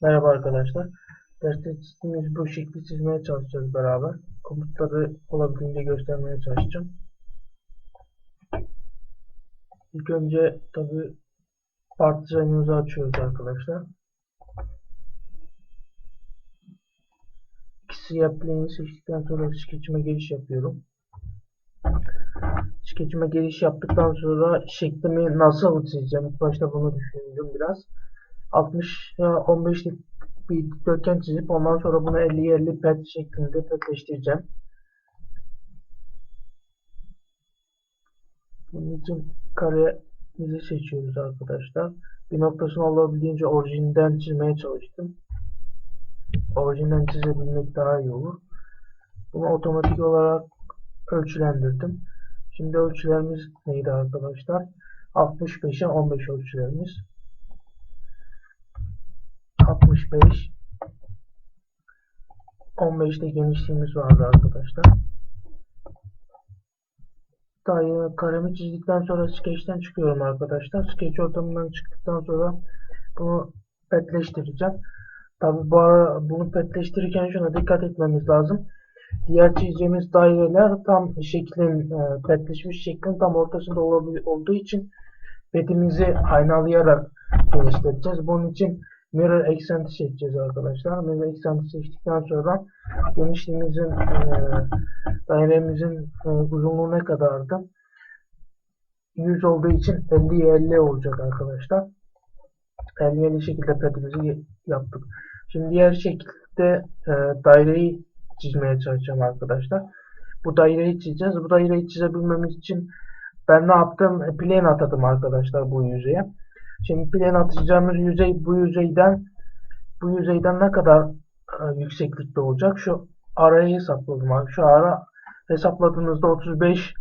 Merhaba arkadaşlar. Derste çizdiğimiz bu şekli çizmeye çalışacağız beraber. Komutları olabildiğince göstermeye çalışacağım. İlk önce tabi parçamızı açıyoruz arkadaşlar. İkisi yapılayını seçtikten sonra sketchime giriş yapıyorum. Sketchime giriş yaptıktan sonra şeklimi nasıl çizeceğim? İlk başta bunu düşündüm biraz. 60 ya 15'lik bir dikdörtgen çizip ondan sonra bunu 50'ye 50 pet şeklinde petleştireceğim. Bunun için karemizi seçiyoruz arkadaşlar. Bir noktasını olabildiğince orijinden çizmeye çalıştım. Orijinden çizebilmek daha iyi olur. Bunu otomatik olarak ölçülendirdim. Şimdi ölçülerimiz neydi arkadaşlar? 65'e 15 ölçülerimiz. 65 15'te genişliğimiz vardı arkadaşlar. Daire karemi çizdikten sonra sketch'ten çıkıyorum arkadaşlar. Sketch ortamından çıktıktan sonra bunu petleştireceğim. Tabi bu ara bunu petleştirirken şuna dikkat etmemiz lazım. Diğer çizeceğimiz daireler tam şeklin e, petleşmiş şeklin tam ortasında olduğu için petimizi aynalayarak genişleteceğiz. Bunun için mirror eksenti seçeceğiz arkadaşlar. Mirror eksenti seçtikten sonra genişliğimizin e, dairemizin e, uzunluğu ne kadardı? 100 olduğu için 50'ye 50 olacak arkadaşlar. 50 50 şekilde petimizi yaptık. Şimdi diğer şekilde e, daireyi çizmeye çalışacağım arkadaşlar. Bu daireyi çizeceğiz. Bu daireyi çizebilmemiz için ben ne yaptım? Plane atadım arkadaşlar bu yüzeye. Şimdi plane atacağımız yüzey bu yüzeyden bu yüzeyden ne kadar e, yükseklikte olacak? Şu arayı hesapladım. Şu ara hesapladığınızda 35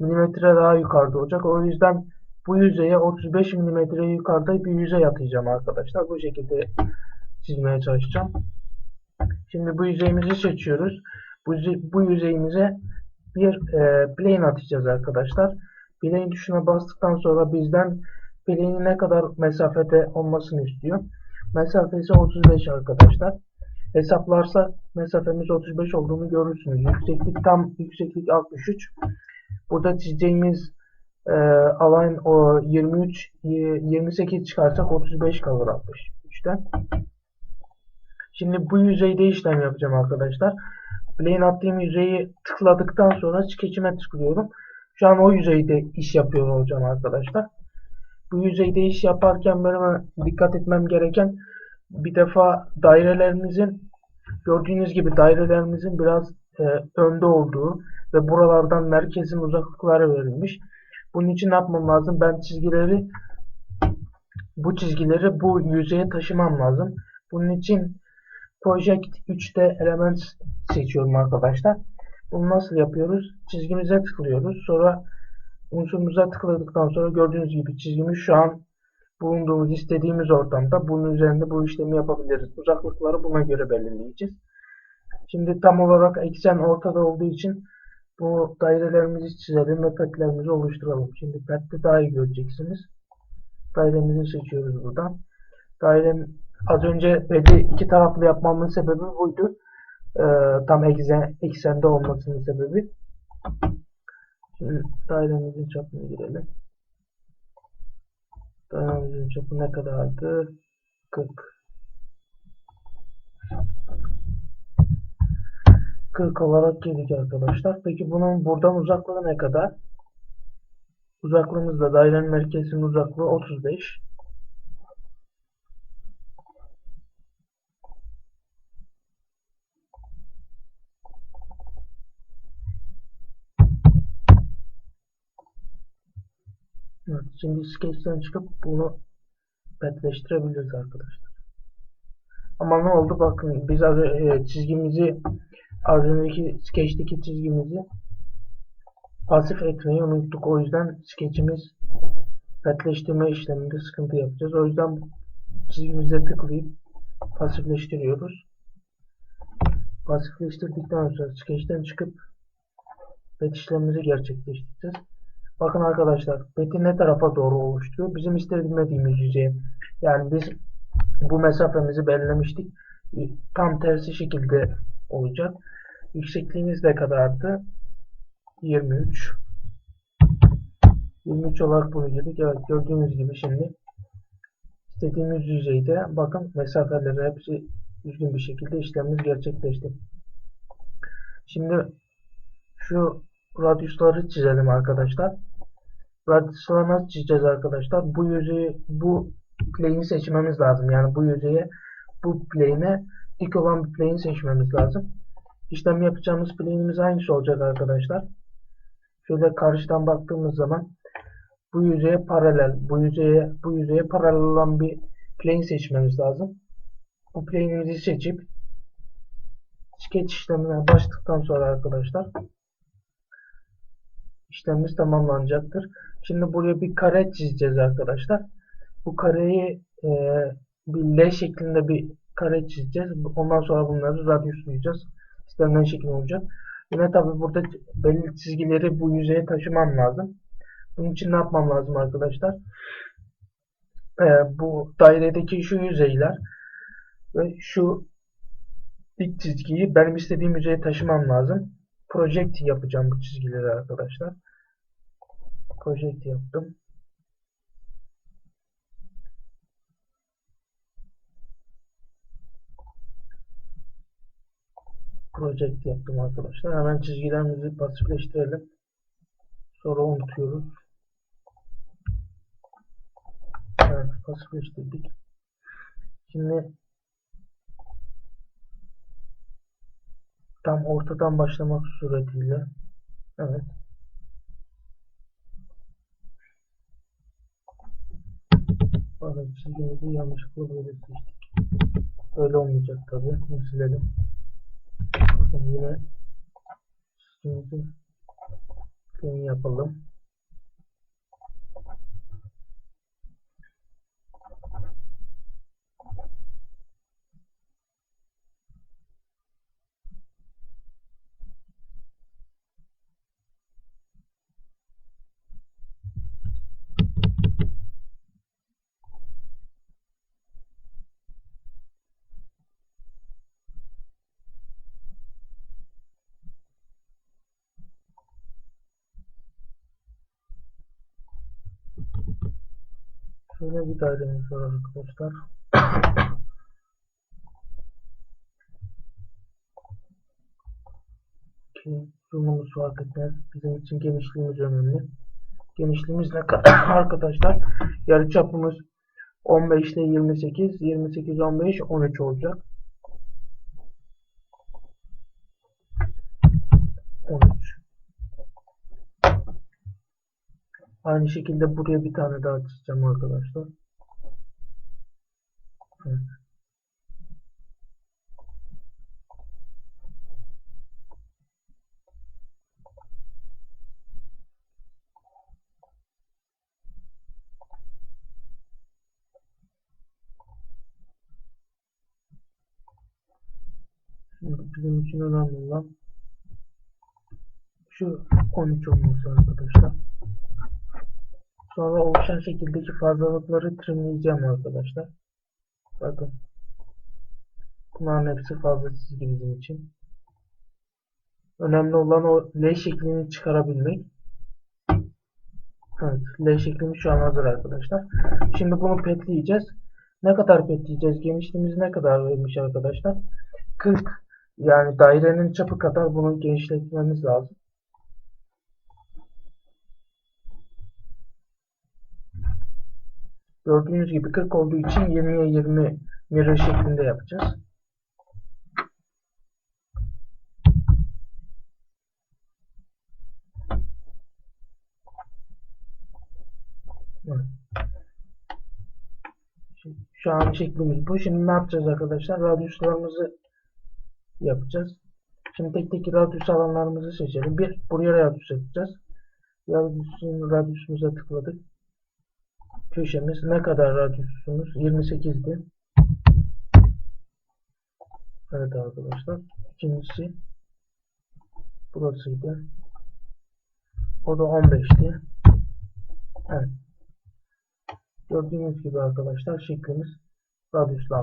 milimetre daha yukarıda olacak. O yüzden bu yüzeye 35 milimetre yukarıda bir yüzey atacağım arkadaşlar. Bu şekilde çizmeye çalışacağım. Şimdi bu yüzeyimizi seçiyoruz. Bu, bu yüzeyimize bir e, plane atacağız arkadaşlar. Plane tuşuna bastıktan sonra bizden plane'in ne kadar mesafede olmasını istiyor. Mesafesi 35 arkadaşlar. Hesaplarsa mesafemiz 35 olduğunu görürsünüz. Yükseklik tam yükseklik 63. Burada çizeceğimiz e, alan o 23 28 çıkarsak 35 kalır 63'ten. Şimdi bu yüzeyde işlem yapacağım arkadaşlar. Plane attığım yüzeyi tıkladıktan sonra sketch'ime tıklıyorum. Şu an o yüzeyde iş yapıyor olacağım arkadaşlar. Bu yüzeyde iş yaparken benim dikkat etmem gereken bir defa dairelerimizin gördüğünüz gibi dairelerimizin biraz e, önde olduğu ve buralardan merkezin uzaklıkları verilmiş. Bunun için ne yapmam lazım? Ben çizgileri bu çizgileri bu yüzeye taşımam lazım. Bunun için Project 3'te element seçiyorum arkadaşlar. Bunu nasıl yapıyoruz? Çizgimize tıklıyoruz. Sonra unsurumuza tıkladıktan sonra gördüğünüz gibi çizgimiz şu an bulunduğumuz istediğimiz ortamda bunun üzerinde bu işlemi yapabiliriz. Uzaklıkları buna göre belirleyeceğiz. Şimdi tam olarak eksen ortada olduğu için bu dairelerimizi çizelim ve petlerimizi oluşturalım. Şimdi pette daha iyi göreceksiniz. Dairemizi seçiyoruz buradan. Dairem az önce pedi iki taraflı yapmamın sebebi buydu. Ee, tam eksen, eksende olmasının sebebi. Şimdi dairemizin çapını girelim. Dairemizin çapı ne kadardı? 40. 40 olarak girdik arkadaşlar. Peki bunun buradan uzaklığı ne kadar? Uzaklığımız da dairenin merkezinin uzaklığı 35. Evet, şimdi sketch'ten çıkıp bunu petleştirebiliriz arkadaşlar. Ama ne oldu? Bakın biz az e, çizgimizi az önceki sketch'teki çizgimizi pasif etmeyi unuttuk. O yüzden sketch'imiz petleştirme işleminde sıkıntı yapacağız. O yüzden çizgimize tıklayıp pasifleştiriyoruz. Pasifleştirdikten sonra sketch'ten çıkıp pet işlemimizi gerçekleştireceğiz. Bakın arkadaşlar beti ne tarafa doğru oluşturuyor? Bizim istemediğimiz yüzeye. Yani biz bu mesafemizi belirlemiştik. Tam tersi şekilde olacak. Yüksekliğimiz ne kadardı? 23. 23 olarak bunu girdik. Evet gördüğünüz gibi şimdi istediğimiz yüzeyde bakın mesafeleri hepsi düzgün bir şekilde işlemimiz gerçekleşti. Şimdi şu radyusları çizelim arkadaşlar. Radyusları nasıl çizeceğiz arkadaşlar? Bu yüzeyi bu plane'i seçmemiz lazım. Yani bu yüzeye bu plane'e dik olan bir plane'i seçmemiz lazım. İşlem yapacağımız plane'imiz hangisi olacak arkadaşlar? Şöyle karşıdan baktığımız zaman bu yüzeye paralel, bu yüzeye bu yüzeye paralel olan bir plane seçmemiz lazım. Bu plane'imizi seçip sketch işlemine başladıktan sonra arkadaşlar işlemimiz tamamlanacaktır. Şimdi buraya bir kare çizeceğiz arkadaşlar. Bu kareyi e, bir L şeklinde bir kare çizeceğiz. Ondan sonra bunları radyuslayacağız. İstenilen şekil olacak. Yine tabi burada belli çizgileri bu yüzeye taşımam lazım. Bunun için ne yapmam lazım arkadaşlar? Ee, bu dairedeki şu yüzeyler ve şu dik çizgiyi benim istediğim yüzeye taşımam lazım. Project yapacağım bu çizgileri arkadaşlar. Project yaptım. Project yaptım arkadaşlar. Hemen çizgilerimizi pasifleştirelim. Sonra unutuyoruz. Evet, pasifleştirdik. Şimdi tam ortadan başlamak suretiyle evet Bakın çizgimizi yanlışlıkla böyle seçtik. Öyle olmayacak tabi. Silelim. Bakın yine çizgimizi yapalım. Şöyle bir dairemiz var arkadaşlar. Ki zoom'umuz fark etmez. Bizim için genişliğimiz önemli. Genişliğimiz ne kadar arkadaşlar? Yarıçapımız 15 ile 28, 28, 15, 13 olacak. 13. Aynı şekilde buraya bir tane daha çizeceğim arkadaşlar. Evet. Şimdi bizim için önemli olan şu 13 olması arkadaşlar. Sonra oluşan şekildeki fazlalıkları trimleyeceğim arkadaşlar. Bakın. Bunların hepsi fazla çizgi için. Önemli olan o L şeklini çıkarabilmek. Evet. L şeklimiz şu an hazır arkadaşlar. Şimdi bunu petleyeceğiz. Ne kadar petleyeceğiz? Genişliğimiz ne kadar vermiş arkadaşlar? 40 yani dairenin çapı kadar bunu genişletmemiz lazım. Gördüğünüz gibi 40 olduğu için 20'ye 20 mirror şeklinde yapacağız. Şu an şeklimiz bu. Şimdi ne yapacağız arkadaşlar? Radyuslarımızı yapacağız. Şimdi tek tek radyus alanlarımızı seçelim. Bir, buraya radyus yapacağız. Radyusun, radyusumuza tıkladık köşemiz ne kadar radyusumuz 28'di. Evet arkadaşlar. İkincisi burasıydı. O da 15'ti. Evet. Gördüğünüz gibi arkadaşlar şeklimiz Radiuslav.